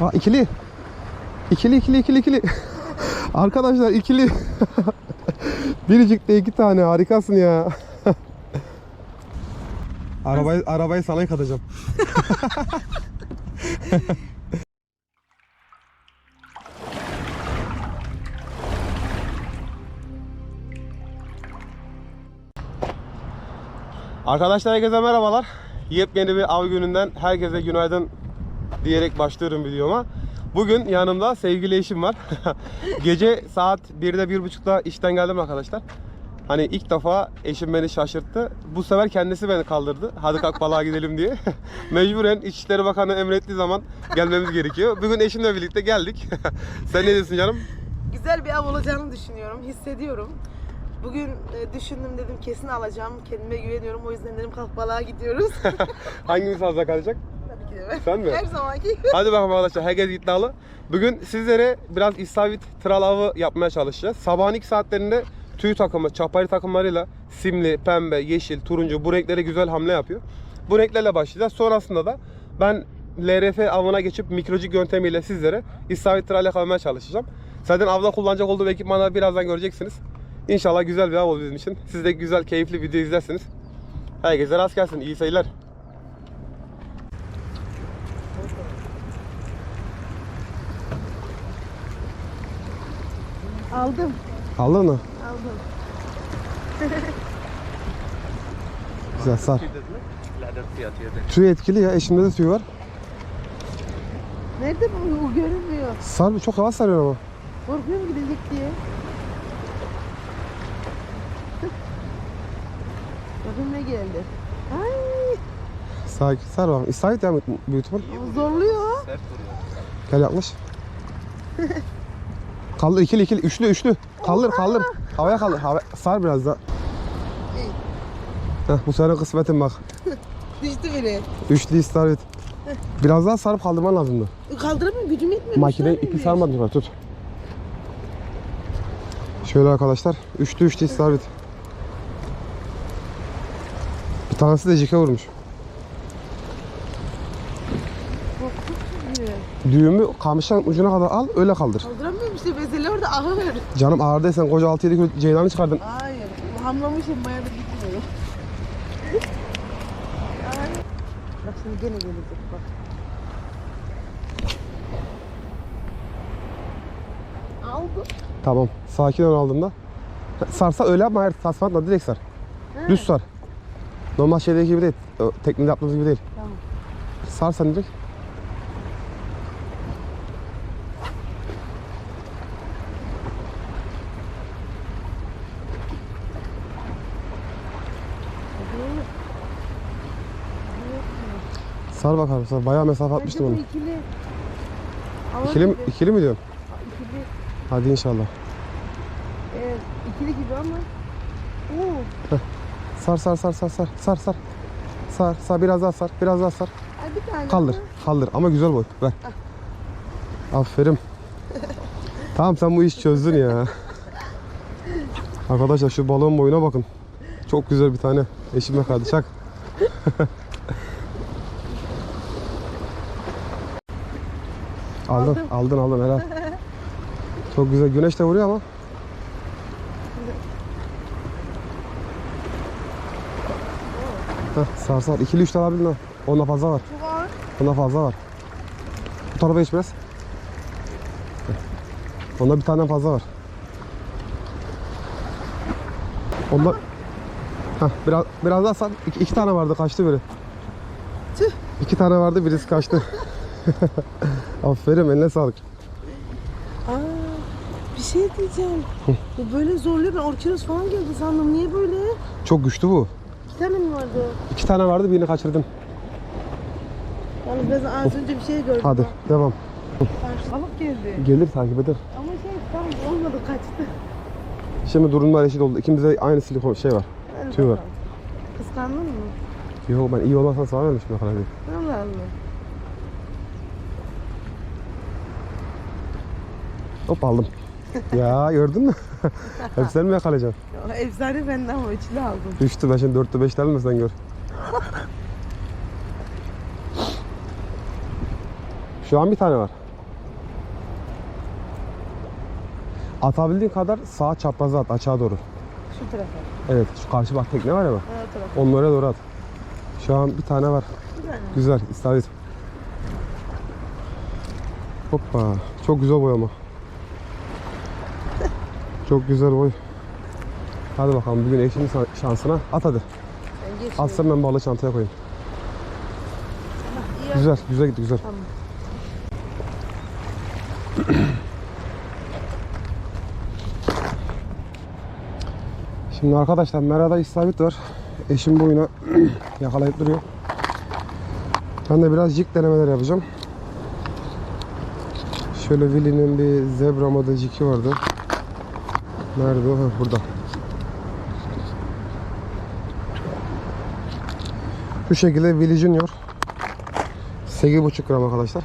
Aa, ikili. İkili ikili ikili ikili. Arkadaşlar ikili. Biricik'te iki tane harikasın ya. arabayı arabayı sana yıkatacağım. Arkadaşlar herkese merhabalar. Yepyeni bir av gününden herkese günaydın diyerek başlıyorum videoma. Bugün yanımda sevgili eşim var. Gece saat 1'de 1.30'da işten geldim arkadaşlar. Hani ilk defa eşim beni şaşırttı. Bu sefer kendisi beni kaldırdı. Hadi kalk balığa gidelim diye. Mecburen İçişleri Bakanı emrettiği zaman gelmemiz gerekiyor. Bugün eşimle birlikte geldik. Sen ne diyorsun canım? Güzel bir av olacağını düşünüyorum, hissediyorum. Bugün e, düşündüm dedim kesin alacağım. Kendime güveniyorum. O yüzden dedim kalk balığa gidiyoruz. Hangimiz fazla kalacak? Ben. Sen mi? Her zamanki. Hadi bakalım arkadaşlar herkes iddialı. Bugün sizlere biraz istavrit tral avı yapmaya çalışacağız. Sabahın ilk saatlerinde tüy takımı, çapari takımlarıyla simli, pembe, yeşil, turuncu bu renklere güzel hamle yapıyor. Bu renklerle başlayacağız. Sonrasında da ben LRF avına geçip mikrocik yöntemiyle sizlere istavrit tral yakalamaya çalışacağım. Zaten avda kullanacak olduğum ekipmanları birazdan göreceksiniz. İnşallah güzel bir av olur bizim için. Siz de güzel, keyifli video izlersiniz. Herkese rast gelsin. İyi seyirler. Aldım. Aldın mı? Aldım. Güzel sar. Tüy etkili ya. Eşimde de tüy var. Nerede bu? Bu görünmüyor. Sar çok yavaş sarıyor ama. Korkuyorum gidecek diye. Bakın ne geldi. Ay, Sakin sar bakalım. İstavrit ya büyük ihtimal. zorluyor. Sert vuruyor. Gel yaklaş. kaldır ikili ikili. Üçlü üçlü. Kaldır kaldır. Havaya kaldır. Hava... Sar biraz daha. Heh, bu sefer kısmetim bak. Düştü biri. Üçlü istavrit. Biraz daha sarıp kaldırman lazımdı. Kaldıramıyorum gücüm yetmiyor. Makine ipi sarmadın yukarı tut. Şöyle arkadaşlar. Üçlü üçlü istavrit. Bir tanesi de jike vurmuş. Korktum Düğümü kamışın ucuna kadar al öyle kaldır. Kaldıramıyorum orada ağır. Canım ağırdaysan koca 6-7 kilo ceylanı çıkardın. Hayır. Hamlamışım bayağı da gitmiyor. Bak şimdi gene gelecek bak. Aldı. Tamam. Sakin ol aldığında. Sarsa öyle yapma. Hayır tasmatla direkt sar. Düz sar. Normal şeydeki gibi değil. o Teknede yaptığımız gibi değil. Tamam. Sar sen direkt. Sar bakalım. Sar. Bayağı mesafe atmıştım onu. İkili. Ama İkili mi, gibi. ikili mi diyorsun? İkili. Hadi inşallah. Evet. ikili gibi ama. Oo. Sar sar sar sar sar. Sar sar. Sar sar biraz daha sar. Biraz daha sar. Ay bir tane. Kaldır. ama. Kaldır ama güzel boy. Ver. Aferin. tamam sen bu işi çözdün ya. Arkadaşlar şu balığın boyuna bakın. Çok güzel bir tane. Eşime kaldı. Çak. aldın, Aldım. aldın, aldın helal. Çok güzel. Güneş de vuruyor ama. Heh, sar sar. İkili üç tane alabildin ha. Onda fazla var. Ağır. Onda fazla var. Bu tarafa geç biraz. Onda bir tane fazla var. Onda Heh, biraz biraz daha sar. İki, iki tane vardı kaçtı biri. Tüh. İki tane vardı birisi kaçtı. Aferin eline sağlık. Aa, bir şey diyeceğim. Bu böyle zorluyor. Ben orkinos falan geldi sandım. Niye böyle? Çok güçlü bu. İki tane mi vardı? İki tane vardı birini kaçırdım. Yalnız ben az önce bir şey gördüm. Hadi bak. devam. Balık geldi. Gelir takip eder. Ama şey tam olmadı kaçtı. Şimdi durumlar eşit oldu. İkimizde aynı silikon şey var. Hadi Tüy var. Kıskandın mı? Yok ben iyi olmazsan sana vermişim ne kadar değil. Allah Allah. Hop aldım. ya gördün mü? Hep mi yakalayacaksın? Efsane benden ama üçlü aldım. Düştü ben şimdi dörtlü beşli almasan gör. Şu an bir tane var. Atabildiğin kadar sağ çapraza at aşağı doğru. Şu tarafa. Evet şu karşı bak tekne var ya bak. Evet, tarafa. Onlara doğru at. Şu an bir tane var. Güzel. Güzel istavrit. Hoppa. Çok güzel boyama. Çok güzel boy. Hadi bakalım bugün eşimin sa- şansına at hadi. Atsam ben balığı çantaya koyayım. Yap. Güzel, güzel gitti güzel. Tamam. Şimdi arkadaşlar merada istavrit var. Eşim boyuna yakalayıp duruyor. Ben de biraz jig denemeler yapacağım. Şöyle Willy'nin bir zebra model jigi vardı. Nerede o? Burada. Şu şekilde Willy Junior. 8,5 gram arkadaşlar.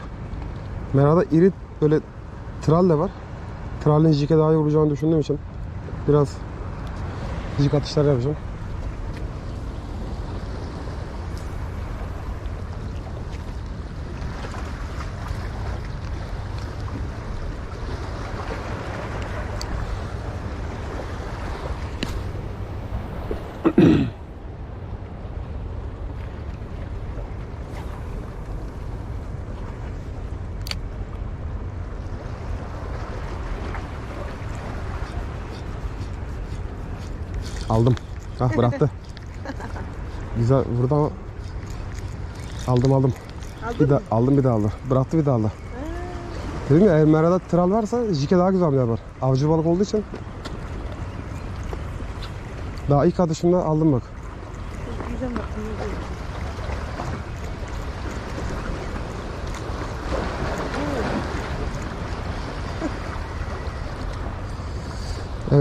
Merada iri böyle tral de var. Tralin jike daha iyi vuracağını düşündüğüm için biraz Fizik atışlar yapacağım. Aldım. Hah bıraktı. Güzel ama aldım aldım. Aldın Bir daha aldım bir daha aldı. Bıraktı bir daha aldı. Dedim ya eğer merada tral varsa jike daha güzel hamle yapar. Avcı balık olduğu için daha ilk atışımda aldım bak. Güzel bak. güzel.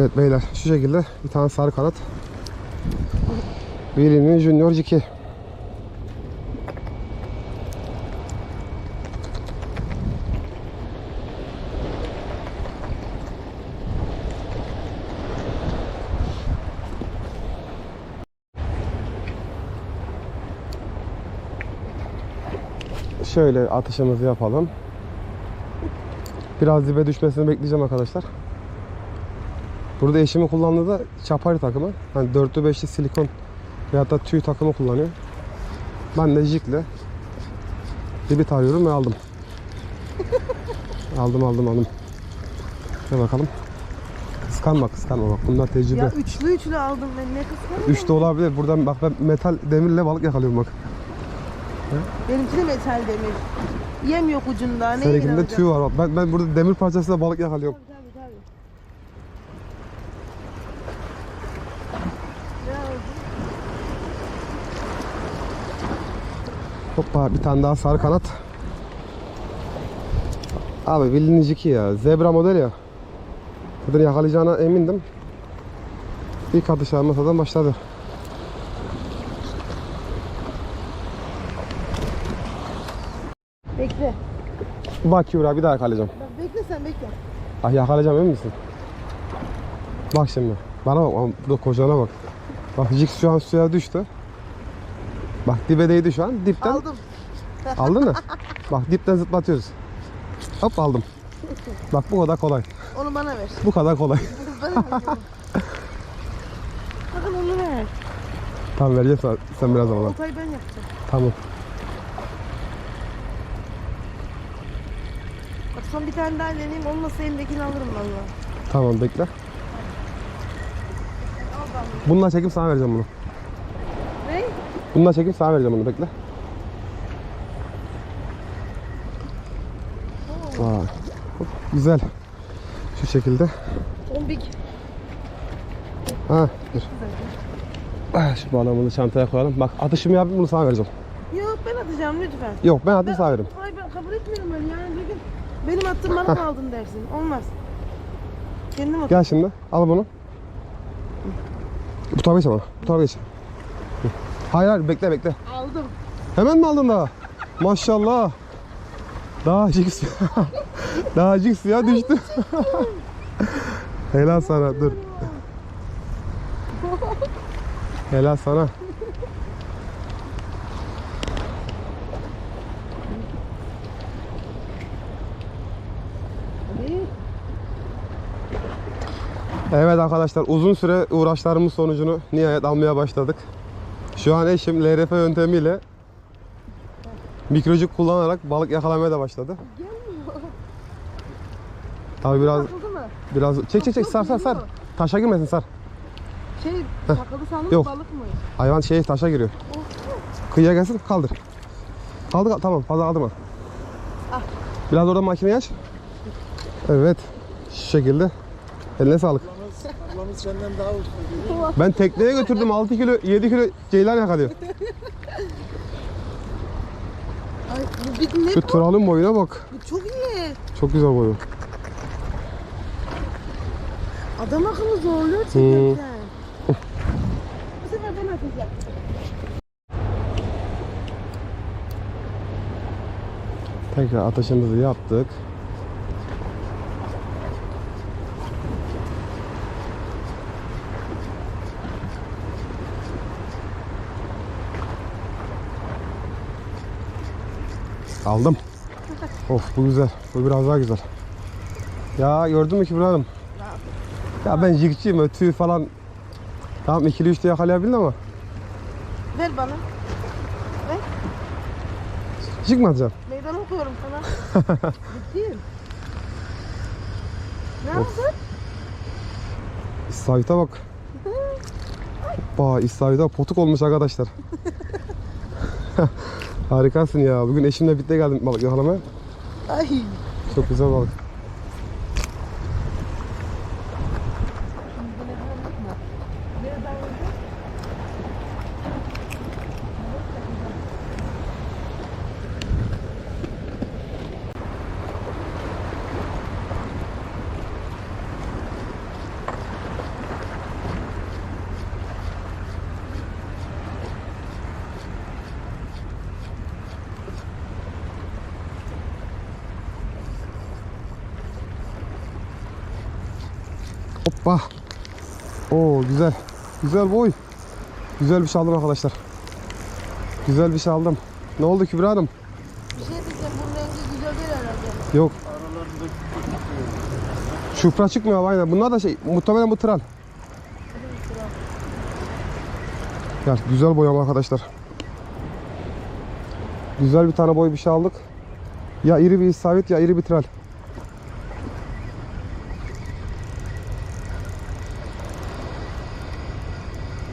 Evet beyler şu şekilde bir tane sarı kanat. Birinin Junior Jiki. Şöyle atışımızı yapalım. Biraz dibe düşmesini bekleyeceğim arkadaşlar. Burada eşimin kullandığı da çapari takımı. Hani 4'lü 5'li silikon veyahut da tüy takımı kullanıyor. Ben de jikle dibi tarıyorum ve aldım. aldım aldım aldım. Şöyle bakalım. Kıskanma kıskanma bak bunlar tecrübe. Ya üçlü üçlü aldım ben ne kıskanıyorum. Üç de olabilir. Buradan bak ben metal demirle balık yakalıyorum bak. Benimki de metal demir. Yem yok ucunda. Ne Seninkinde tüy var bak. Ben, ben burada demir parçasıyla balık yakalıyorum. Tabii tabii tabii. Ya, Hoppa bir tane daha sarı kanat. Abi bildiğiniz iki ya. Zebra model ya. Zaten yakalayacağına emindim. İlk atış masadan başladı. Bekle. Bak Kübra bir daha yakalayacağım. Bekle sen bekle. Ah yakalayacağım emin misin? Bak şimdi. Bana bak. Burada kocana bak. Bak Jix şu an suya düştü. Bak dibe değdi şu an. Dipten Aldım. aldın mı? Bak dipten zıplatıyoruz. Hop aldım. Bak bu kadar kolay. Onu bana ver. Bu kadar kolay. Bakın onu ver. Tamam vereceğim sen, sen birazdan bana. Oltayı ben yapacağım. Tamam. Bak son bir tane daha deneyeyim. Olmasa elimdekini alırım valla. Tamam bekle. Bununla çekip sana vereceğim bunu. Bununla çekip sana vereceğim bunu bekle. Vay. Hop, Güzel. Şu şekilde. Tombik. Ha dur. Ah, Şu balığımızı çantaya koyalım. Bak atışımı yapayım bunu sana vereceğim. Yok ben atacağım lütfen. Yok ben atayım sana veririm. Hayır ben kabul etmiyorum ben. Yani bir gün benim attığım bana mı aldın dersin. Olmaz. Kendim at. Gel şimdi al bunu. Bu tarafa geç ama. Bu tarafa geç. Hayır hayır bekle bekle. Aldım. Hemen mi aldın daha? Maşallah. Daha cik suya. daha cik suya düştü. Helal sana dur. Helal sana. Evet arkadaşlar uzun süre uğraşlarımız sonucunu nihayet almaya başladık. Şu an eşim LRF yöntemiyle mikrocuk kullanarak balık yakalamaya da başladı. Tabii biraz biraz çek çek çek sar sar sar. Taşa girmesin sar. Şey takıldı sandım Yok. balık mı? Hayvan şey taşa giriyor. Kıyıya gelsin kaldır. Kaldır tamam fazla kaldırma. Ah. Biraz orada makineyi aç. Evet. Şu şekilde. Eline sağlık. Ablamız senden daha usta. Ben tekneye götürdüm 6 kilo 7 kilo ceylan yakalıyor. Ay bu bir ne Şu tralın boyuna bak. bu çok iyi. Çok güzel boyu. Adam akıllı zorluyor çekerken. bu sefer ben atacağım. Tekrar ateşimizi yaptık. Aldım. Of bu güzel. Bu biraz daha güzel. Ya gördün mü Kübra Hanım? Ya ben jigciyim. öyle Tüy falan. Tamam ikili üçlü yakalayabildin ama. Ver bana. Jig mi atacaksın? Meydan okuyorum sana. Ciddiyim. Ne yaptın? İstavrit'e bak. Hoppa İstavrit'e bak. potuk olmuş arkadaşlar. Harikasın ya. Bugün eşimle birlikte geldim balık yakalamaya. Ay. Çok güzel balık. Hoppa. Oo güzel. Güzel boy. Güzel bir şey aldım arkadaşlar. Güzel bir şey aldım. Ne oldu Kübra Hanım? Bir şey diyeceğim bunun rengi güzel değil herhalde. Yok. Çupra çıkmıyor aynen. Bunlar da şey muhtemelen bu tral. Ya güzel boyama arkadaşlar. Güzel bir tane boy bir şey aldık. Ya iri bir isabet ya iri bir tral.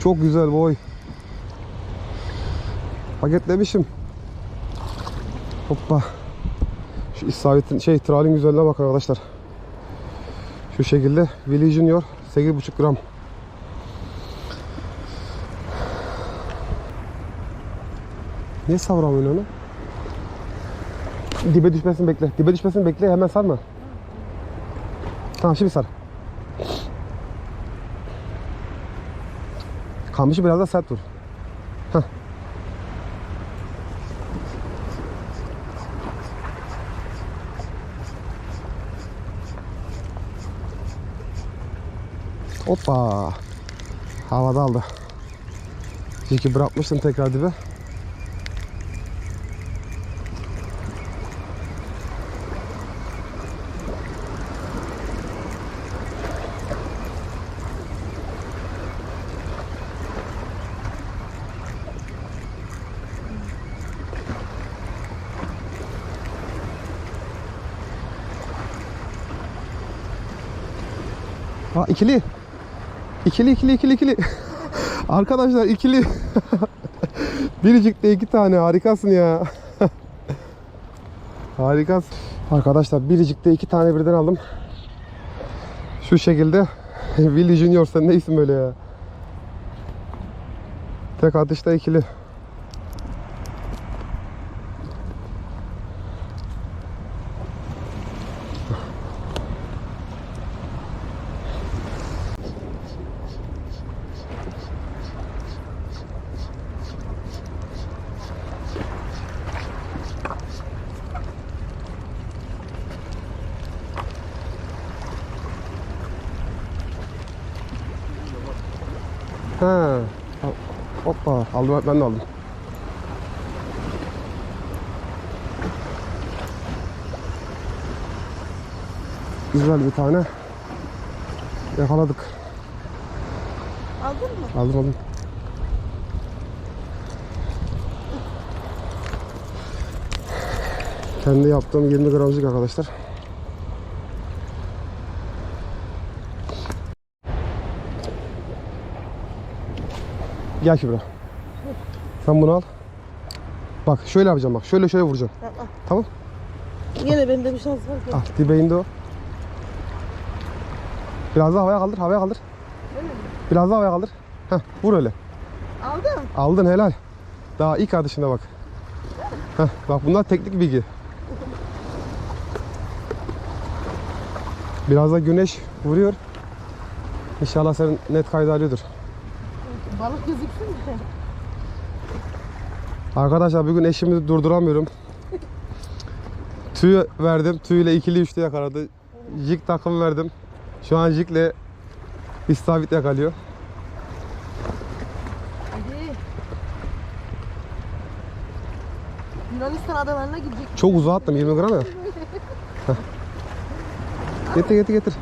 Çok güzel boy. Paketlemişim. Hoppa. Şu isabetin şey tralin güzelliğine bak arkadaşlar. Şu şekilde Willy Junior 8,5 gram. Niye savramıyorsun onu? Dibe düşmesin bekle. Dibe düşmesin bekle hemen sarma. Tamam şimdi sar. Kamışı biraz da sert vur. Heh. Hoppa. Havada aldı. Çünkü bırakmıştım tekrar dibe. Ha ikili. İkili ikili ikili ikili. Arkadaşlar ikili. Biricik'te iki tane harikasın ya. Harikasın. Arkadaşlar Biricik'te iki tane birden aldım. Şu şekilde. Willy Junior sen ne isim böyle ya. Tek atışta ikili. Ha. Hoppa aldım ben de aldım. Güzel bir tane. Yakaladık. Aldın mı? Aldım aldım. Kendi yaptığım 20 gramcık arkadaşlar. Gel Kübra. Sen bunu al. Bak şöyle yapacağım bak. Şöyle şöyle vuracağım. Tamam. Tamam. Yine bende bir şans var. Ah dibe indi o. Biraz daha havaya kaldır. Havaya kaldır. Biraz daha havaya kaldır. Heh, vur öyle. Aldım. Aldın helal. Daha ilk atışında bak. Heh, bak bunlar teknik bilgi. Biraz da güneş vuruyor. İnşallah senin net kaydı alıyordur. Balık gözüksün de. Arkadaşlar bugün eşimi durduramıyorum. Tüy verdim. Tüyle ikili üçlü yakaladı. Jig takım verdim. Şu an jigle istavrit yakalıyor. Hadi. Yunanistan adalarına gidecek. Çok uzağa attım 20 gram ya. Getir getir getir.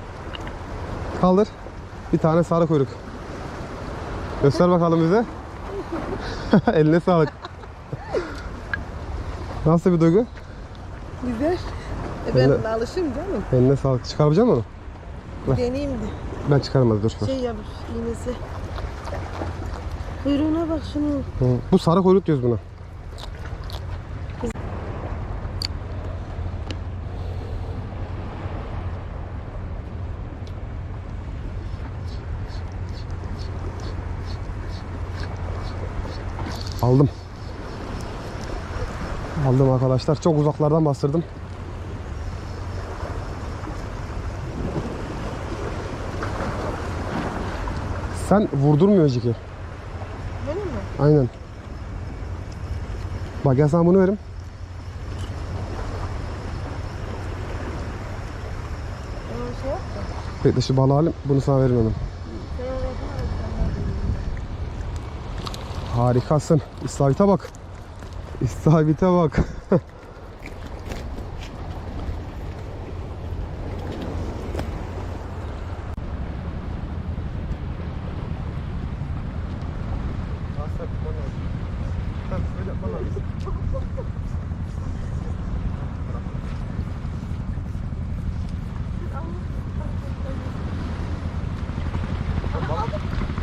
Kaldır. Bir tane sarı kuyruk. Göster bakalım bize. Eline sağlık. Nasıl bir duygu? Güzel. E Ben ben de- alışayım canım. Eline sağlık. Çıkarabilecek misin Ver. Deneyeyim de. onu? Ben çıkarmadım dur. dur. Şey yap iğnesi. Kuyruğuna bak şunu. Hı. Bu sarı kuyruk diyoruz buna. Aldım. Aldım arkadaşlar. Çok uzaklardan bastırdım. Sen vurdurmuyor Ciki. Benim mi? Aynen. Bak gel sana bunu verim. Ee, şey. Bekle şu balığı alayım. Bunu sana veririm hemen. Yapma. Harikasın. İstavrit'e bak. İstavrit'e bak.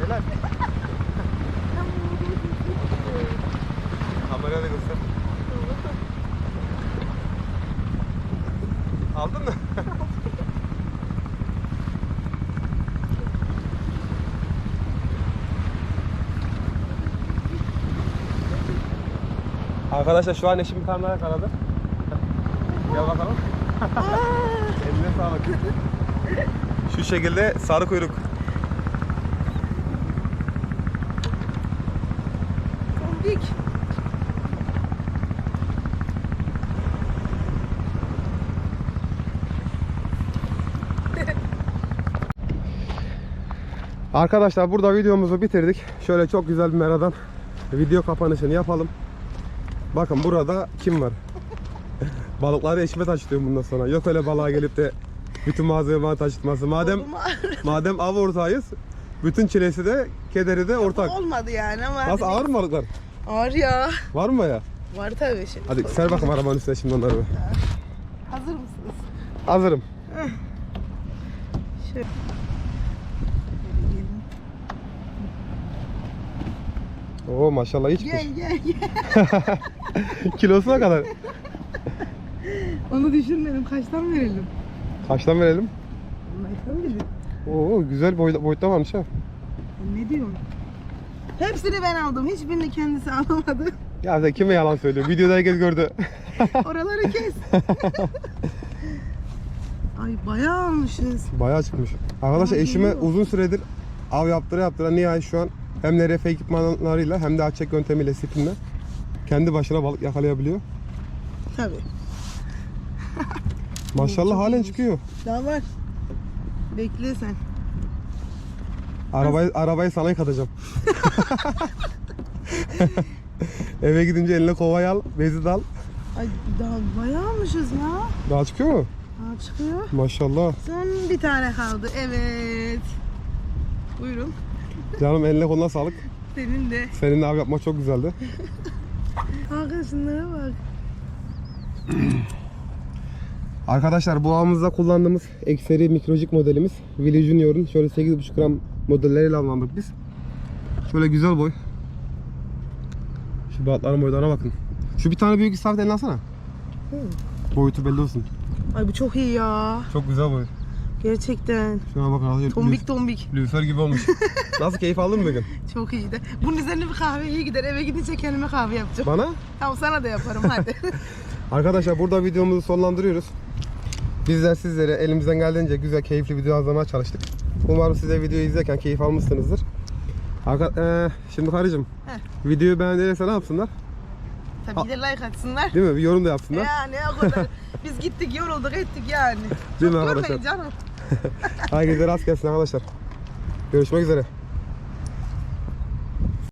Helal. Arkadaşlar şu an eşim daha yakaladı. Gel bakalım. Eline sağlık. Şu şekilde sarı kuyruk. Tombik. Arkadaşlar burada videomuzu bitirdik. Şöyle çok güzel bir meradan video kapanışını yapalım. Bakın burada kim var? Balıkları eşime taşıtıyorum bundan sonra. Yok öyle balığa gelip de bütün malzeme bana taşıtması. Madem madem av ortağıyız, bütün çilesi de kederi de ortak. Olmadı yani ama. Nasıl ağır mı balıklar? Ağır ya. Var mı ya? Var tabii şimdi. Hadi ser bakalım arabanın üstüne şimdi onları. Hazır mısınız? Hazırım. Şöyle. Oo maşallah hiç Gel gel gel. Kilosuna kadar. Onu düşünmedim. Kaçtan verelim? Kaçtan verelim? Kaçtan verelim? Oo güzel boy, boyutta varmış ha. Ne diyorsun? Hepsini ben aldım. Hiçbirini kendisi alamadı. Ya sen kime yalan söylüyor? Videoda herkes gördü. Oraları kes. Ay bayağı almışız. Bayağı çıkmış. Arkadaşlar eşime uzun süredir av yaptıra yaptıra nihayet şu an hem NRF ekipmanlarıyla hem de açık yöntemiyle spinle kendi başına balık yakalayabiliyor. Tabii. Maşallah halen çıkıyor. Daha var. Bekle sen. Arabayı arabayı sana yıkatacağım. Eve gidince eline kovayı al, bezi de al. Ay daha bayağı almışız ya. Daha çıkıyor mu? Aa, çıkıyor. Maşallah. Son bir tane kaldı. Evet. Buyurun. Canım eline koluna sağlık. Senin de. Seninle av yapmak çok güzeldi. Hakan şunlara bak. Arkadaşlar bu avımızda kullandığımız ekseri mikrojik modelimiz Willy Junior'un şöyle 8,5 gram modelleriyle avlandık biz. Şöyle güzel boy. Şu balıkların boylarına bakın. Şu bir tane büyük istavrit eline alsana. Boyutu belli olsun. Ay bu çok iyi ya. Çok güzel boy. Gerçekten. Şuna bakın. arkadaşlar, Tombik tombik. lüf- Lüfer gibi olmuş. Nasıl keyif aldın mı bugün? Çok iyiydi. Bunun üzerine bir kahve iyi gider. Eve gidince kendime kahve yapacağım. Bana? Tamam sana da yaparım hadi. Arkadaşlar burada videomuzu sonlandırıyoruz. Bizler sizlere elimizden geldiğince güzel, keyifli video hazırlamaya çalıştık. Umarım size videoyu izlerken keyif almışsınızdır. Arka, eee, şimdi karıcığım, videoyu beğendilerse ne yapsınlar? Tabii de like atsınlar. Değil mi? Bir yorum da yapsınlar. Yani o kadar. Biz gittik yorulduk ettik yani. Değil mi Çok arkadaşlar? yormayın canım. Herkese rast gelsin arkadaşlar. Görüşmek üzere.